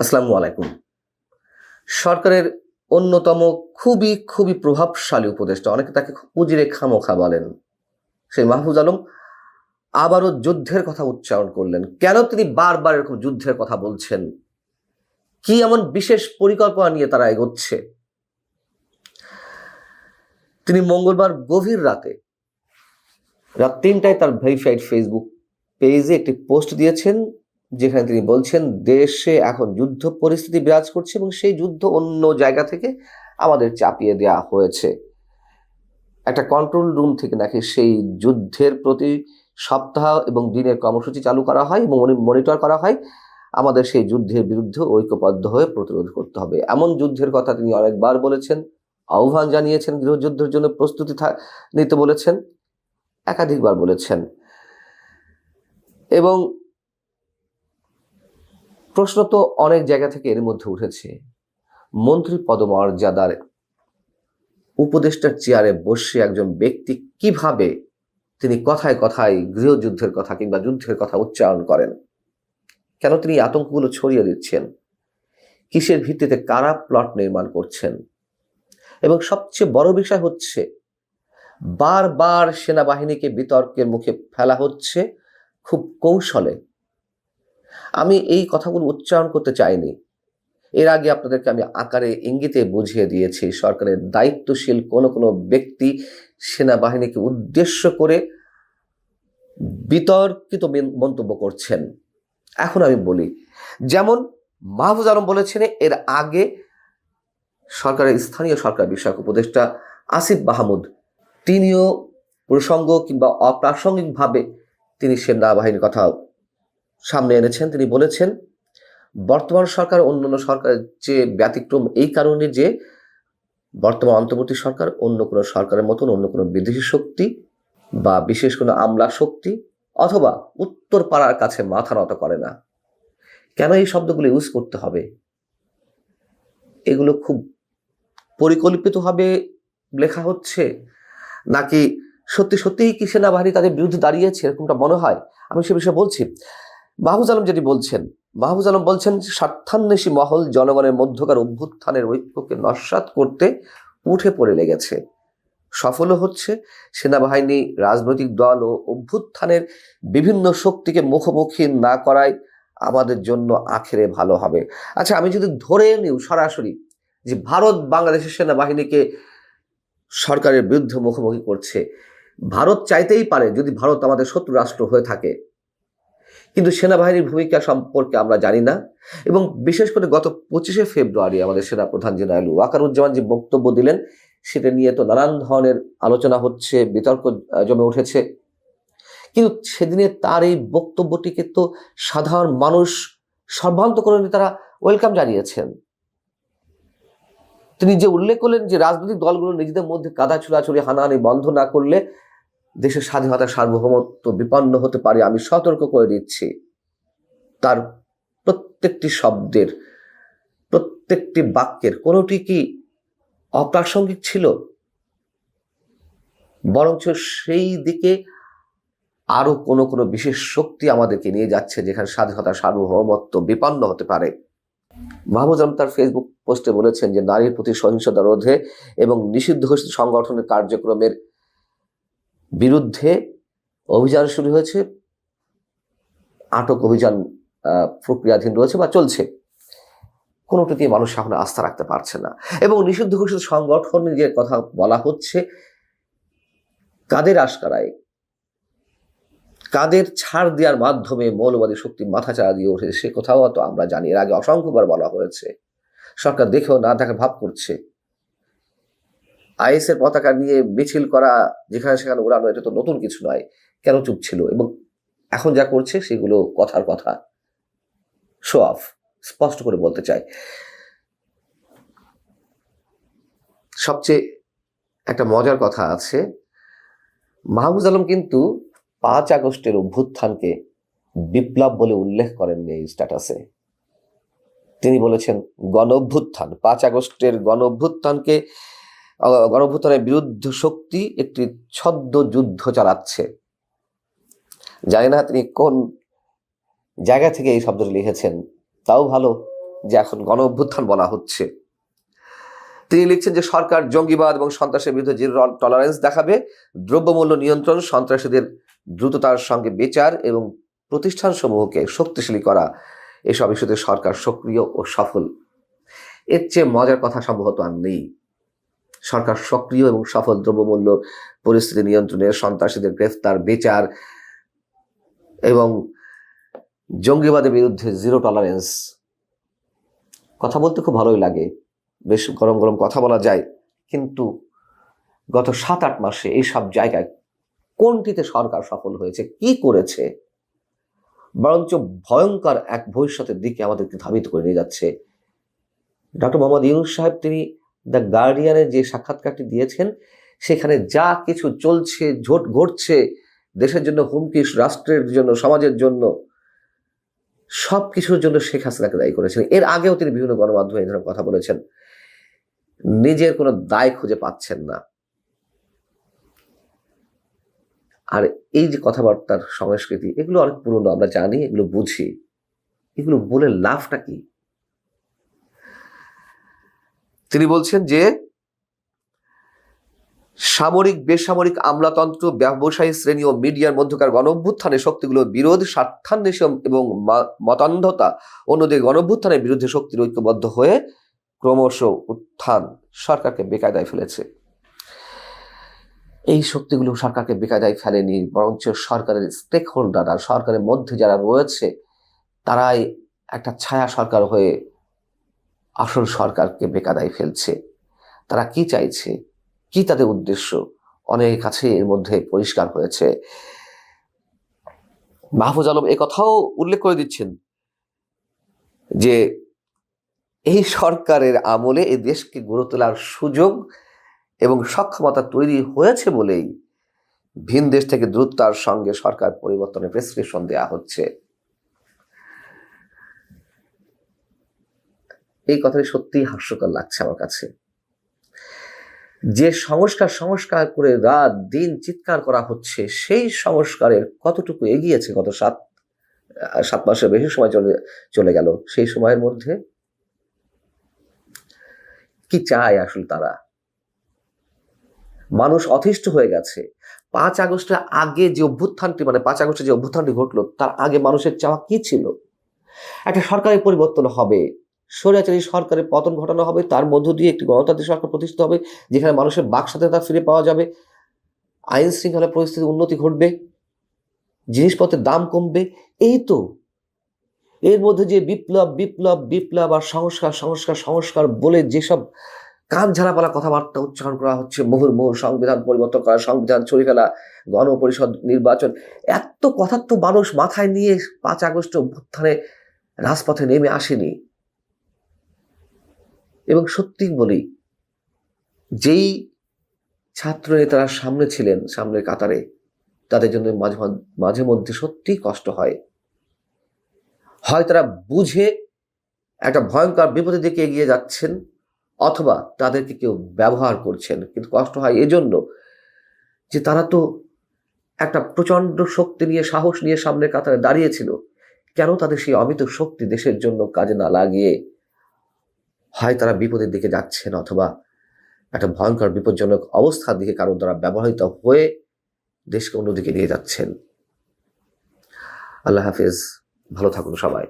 আসসালামু আলাইকুম। সরকারের অন্যতম খুবই খুবই প্রভাবশালী উপদেষ্টা, অনেকে তাকে উজিরে খামোখা বলেন, সেই মাহফুজ আলম আবারও যুদ্ধের কথা উচ্চারণ করলেন। কেন তিনি বারবার এরকম যুদ্ধের কথা বলছেন? কি এমন বিশেষ পরিকল্পনা নিয়ে তারা এগোচ্ছে? তিনি মঙ্গলবার গভীর রাতে, রাত তিনটায় তার ভেরিফাইড ফেসবুক পেজে একটি পোস্ট দিয়েছেন যেখানে তিনি বলছেন, দেশে এখন যুদ্ধ পরিস্থিতি বিরাজ করছে এবং সেই যুদ্ধ অন্য জায়গা থেকে আমাদের চাপিয়ে দেওয়া হয়েছে। একটা কন্ট্রোল রুম থেকে নাকি সেই যুদ্ধের প্রতি সপ্তাহ এবং দিনের কর্মসূচি চালু করা হয় এবং মনিটর করা হয়। আমাদের সেই যুদ্ধের বিরুদ্ধে ঐক্যবদ্ধ হয়ে প্রতিরোধ করতে হবে। এমন যুদ্ধের কথা তিনি অনেকবার বলেছেন, আহ্বান জানিয়েছেন, গৃহযুদ্ধের জন্য প্রস্তুতি নিতে বলেছেন, একাধিকবার বলেছেন। এবং প্রশ্ন তো অনেক জায়গা থেকে এর মধ্যে উঠেছে। মন্ত্রী পদমর্যাদার উপদেষ্টার চেয়ারে বসে একজন ব্যক্তি কীভাবে তিনি কথায় কথায় গৃহযুদ্ধের কথা কিংবা যুদ্ধের কথা উচ্চারণ করেন? কেন তিনি আতঙ্কগুলো ছড়িয়ে দিচ্ছেন? কিসের ভিত্তিতে কারা প্লট নির্মাণ করছেন? এবং সবচেয়ে বড় বিষয় হচ্ছে, বারবার সেনাবাহিনীকে বিতর্কের মুখে ফেলা হচ্ছে খুব কৌশলে। আমি এই কথাগুলো উচ্চারণ করতে চাইনি। এর আগে আপনাদেরকে আমি আকারে ইঙ্গিতে বুঝিয়ে দিয়েছি, সরকারের দায়িত্বশীল কোনো কোনো ব্যক্তি সেনাবাহিনীকে উদ্দেশ্য করে বিতর্কিত মন্তব্য করছেন। এখন আমি বলি, যেমন মাহফুজ আলম বলেছেন, এর আগে সরকারের, স্থানীয় সরকার বিষয়ক উপদেষ্টা আসিফ মাহমুদ, তিনিও প্রসঙ্গ কিংবা অপ্রাসঙ্গিকভাবে তিনি সেনাবাহিনীর কথা সামনে এনেছেন। তিনি বলেছেন, বর্তমান সরকার অন্যান্য সরকারের যে ব্যতিক্রম এই কারণে যে বর্তমান অন্তর্বর্তী সরকার অন্য কোনো সরকারের মতন, অন্য কোনো বিদেশি শক্তি বা বিশেষ কোনো আমলা শক্তি অথবা উত্তর পাড়ার কাছে মাথা নত করে না। কেন এই শব্দগুলো ইউজ করতে হবে? এগুলো খুব পরিকল্পিতভাবে লেখা হচ্ছে, নাকি সত্যি সত্যিই কি সেনাবাহিনী তাদের বিরুদ্ধে দাঁড়িয়েছে, এরকমটা মনে হয়? আমি সে বিষয়ে বলছি মাহবুজ আলম যেটি বলছেন মাহবুজ আলম বলছেন স্বার্থান্বেষী মহল জনগণের মধ্যকার অভ্যুত্থানের ঐক্যকে নস্বাত করতে উঠে পড়ে লেগেছে। সফলও হচ্ছে, সেনাবাহিনী, রাজনৈতিক দল ও অভ্যুত্থানের বিভিন্ন শক্তিকে মুখোমুখি না করায় আমাদের জন্য আখেরে ভালো হবে। আচ্ছা আমি যদি ধরে নিও সরাসরি যে ভারত বাংলাদেশের সেনাবাহিনীকে সরকারের বিরুদ্ধে মুখোমুখি করছে, ভারত চাইতেই পারে যদি ভারত আমাদের শত্রু রাষ্ট্র হয়ে থাকে কিন্তু সেনাবাহিনীর ভূমিকা সম্পর্কে আমরা জানি না। এবং বিশেষ করে গত পঁচিশে ফেব্রুয়ারি আমাদের সেনা প্রধান জেনারেল ওয়াকারুজ্জামান যে বক্তব্য দিলেন, সেটা নিয়ে তো নানান ধরনের আলোচনা হচ্ছে, বিতর্ক জমে উঠেছে। কিন্তু সেদিনে তার এই বক্তব্যটিকে তো সাধারণ মানুষ সর্বান্তকরণে তারা ওয়েলকাম জানিয়েছেন। তিনি যে উল্লেখ করলেন যে রাজনৈতিক দলগুলো নিজেদের মধ্যে কাদা ছুড়াছুড়ি, হানাহানি বন্ধ না করলে দেশের স্বাধীনতা সার্বভৌমত্ব বিপন্ন হতে পারে, আমি সতর্ক করে দিচ্ছি। তার প্রত্যেকটি শব্দের, প্রত্যেকটি বাক্যের কোনোটি কি অপ্রাসঙ্গিক ছিল? বরঞ্চ সেই দিকে আরও কোনো কোনো বিশেষ শক্তি আমাদেরকে নিয়ে যাচ্ছে, যেখানে স্বাধীনতা সার্বভৌমত্ব বিপন্ন হতে পারে। মাহমুদ আলম তার ফেসবুক পোস্টে বলেছেন যে, নারীর প্রতি সহিংসতা রোধে এবং নিষিদ্ধ সংগঠনের কার্যক্রমের বিরুদ্ধে অভিযান শুরু হয়েছে। আটক অভিযান প্রক্রিয়াধীন রয়েছে বা চলছে। কোনোটিতে মানুষ এখন আস্থা রাখতে পারছে না। এবং নিষিদ্ধ ঘোষিত সংগঠন যে কথা বলা হচ্ছে, কাদের আশকারায়? কাদের ছাড় দেওয়ার মাধ্যমে মৌলবাদী শক্তি মাথা চাড়া দিয়ে উঠেছে, সে কথাও তো আমরা জানি। এর আগে অসংখ্যবার বলা হয়েছে। সরকার দেখেও না দেখা ভাব করছে। আইএস এর পতাকা নিয়ে মিছিল করা, যেখানে সেখানে উড়ানো এটা তো নতুন কিছু নয়, কেন চুপ ছিল? এবং এখন যা করছে, সেগুলো কথার কথা। শো অফ স্পষ্ট করে বলতে চাই। সবচেয়ে একটা মজার কথা আছে মাহবুজ আলম কিন্তু পাঁচ আগস্টের অভ্যুত্থানকে বিপ্লব বলে উল্লেখ করেননি এই স্ট্যাটাসে তিনি বলেছেন গণ অভ্যুত্থান পাঁচ আগস্টের গণ অভ্যুত্থানকে আহ, গণ অভ্যুত্থানের বিরুদ্ধ শক্তি একটি ছদ্ম যুদ্ধ চালাচ্ছে। জানি না তিনি কোন জায়গা থেকে এই শব্দটি লিখেছেন তাও ভালো যে এখন গণ অভ্যুত্থান বলা হচ্ছে। তিনি লিখছেন যে সরকার জঙ্গিবাদ এবং সন্ত্রাসের বিরুদ্ধে জিরো টলারেন্স দেখাবে দ্রব্যমূল্য নিয়ন্ত্রণ সন্ত্রাসীদের দ্রুততার সঙ্গে বিচার এবং প্রতিষ্ঠানসমূহকে শক্তিশালী করা এসব ইস্যুতে সরকার সক্রিয় ও সফল। এর চেয়ে মজার কথা সম্ভবত আর নেই। সরকার সক্রিয় এবং সফল দ্রব্যমূল্য পরিস্থিতি নিয়ন্ত্রণে সন্ত্রাসীদের গ্রেফতার, বিচার এবং জঙ্গিবাদের বিরুদ্ধে জিরো টলারেন্স কথা বলতে খুব ভালোই লাগে। বেশ গরম গরম কথা বলা যায়। কিন্তু গত সাত আট মাসে এই সব জায়গায় কোনটিতে সরকার সফল হয়েছে, কি করেছে, বরঞ্চ ভয়ঙ্কর এক ভবিষ্যতের দিকে আমাদেরকে ধাবিত করে নিয়ে যাচ্ছে। ডক্টর মোহাম্মদ ইউনুস সাহেব, তিনি দ্য গার্ডিয়ানে যে সাক্ষাৎকারটি দিয়েছেন, সেখানে যা কিছু চলছে, ঝোট ঘটছে, দেশের জন্য হুমকি রাষ্ট্রের জন্য, সমাজের জন্য সব কিছুর জন্য শেখ হাসিনাকে দায়ী করেছেন। এর আগেও তিনি বিভিন্ন গণমাধ্যমে এই ধরনের কথা বলেছেন। নিজের কোনো দায় খুঁজে পাচ্ছেন না। আর এই যে কথাবার্তার সংস্কৃতি, এগুলো অনেক পুরনো, আমরা জানি, এগুলো বুঝি। এগুলো বলে লাভটা কি? তিনি বলছেন যে, সামরিক বেসামরিক আমলাতন্ত্র, ব্যবসায়ী শ্রেণি ও মিডিয়ার মধ্যকার গণ অভ্যুত্থানের শক্তিগুলোর বিরোধ স্বার্থান্বেষণ এবং মতান্ধতা অন্যদের গণ অভ্যুত্থানের বিরুদ্ধে শক্তির ঐক্যবদ্ধ হয়ে ক্রমশ উত্থান সরকারকে বেকায়দায় ফেলেছে। এই শক্তিগুলো সরকারকে বেকায়দায় ফেলেনি, বরঞ্চ সরকারের স্টেক হোল্ডার সরকারের মধ্যে যারা রয়েছে, তারাই একটা ছায়া সরকার হয়ে আসল সরকারকে বেকায়দায় ফেলছে। তারা কি চাইছে? কি তাদের উদ্দেশ্য? অনেক কাছে এর মধ্যে পরিষ্কার হয়েছে। মাহফুজ আলম কথাও উল্লেখ করে দিচ্ছেন যে, এই সরকারের আমলে এই দেশকে গড়ে তোলার সুযোগ এবং সক্ষমতা তৈরি হয়েছে বলেই ভিন দেশ থেকে দ্রুততার সঙ্গে সরকার পরিবর্তনের প্রেসক্রিপশন দেওয়া হচ্ছে। এই কথাটি সত্যিই হাস্যকর লাগছে আমার কাছে। যে সংস্কার সংস্কার করে রাত দিন চিৎকার করা হচ্ছে, সেই সংস্কারের কতটুকু এগিয়েছে গত সাত সাত মাসের বেশি সময় চলে চলে গেল, সেই সময়ের মধ্যে? কি চায় আসলে তারা? মানুষ অতিষ্ঠ হয়ে গেছে। পাঁচ আগস্টের আগে যে অভ্যুত্থানটি মানে পাঁচ আগস্টে যে অভ্যুত্থানটি ঘটলো, তার আগে মানুষের চাওয়া কি ছিল? একটা সরকারি পরিবর্তন হবে। স্বৈরাচারী সরকারের পতন ঘটানো হবে, তার মধ্য দিয়ে একটি গণতান্ত্রিক সরকার প্রতিষ্ঠিত হবে, যেখানে মানুষের বাক স্বাধীনতা ফিরে পাওয়া যাবে। আইন শৃঙ্খলা পরিস্থিতির উন্নতি ঘটবে, জিনিসপত্রের দাম কমবে, এই তো। এর মধ্যে যে বিপ্লব বিপ্লব বিপ্লব আর সংস্কার সংস্কার সংস্কার বলে যেসব কান ঝাড়াপালা কথাবার্তা উচ্চারণ করা হচ্ছে মুহুর্মুহু সংবিধান পরিবর্তন করা, সংবিধান ছড়িয়ে ফেলা, গণপরিষদ নির্বাচন, এত কথা তো মানুষ মাথায় নিয়ে পাঁচ আগস্ট অভ্যুত্থানে রাজপথে নেমে আসেনি। এবং সত্যি বলি, যেই ছাত্র নেতারা সামনে ছিলেন, সামনের কাতারে, তাদের জন্য মাঝে মাঝে মধ্যে সত্যি কষ্ট হয়। হয় তারা বুঝে একটা ভয়ঙ্কর বিপদের দিকে এগিয়ে যাচ্ছেন, অথবা তাদেরকে কেউ ব্যবহার করছেন, কিন্তু কষ্ট হয় এজন্য যে তারা তো একটা প্রচণ্ড শক্তি নিয়ে, সাহস নিয়ে সামনের কাতারে দাঁড়িয়েছিল। কেন তাদের সেই অমিত শক্তি দেশের জন্য কাজে না লাগিয়ে হয় তারা বিপদের দিকে যাচ্ছেন অথবা একটা ভয়ঙ্কর বিপজ্জনক অবস্থার দিকে কারোর দ্বারা ব্যবহৃত হয়ে দেশকে অন্যদিকে নিয়ে যাচ্ছেন। আল্লাহ হাফিজ, ভালো থাকুন সবাই।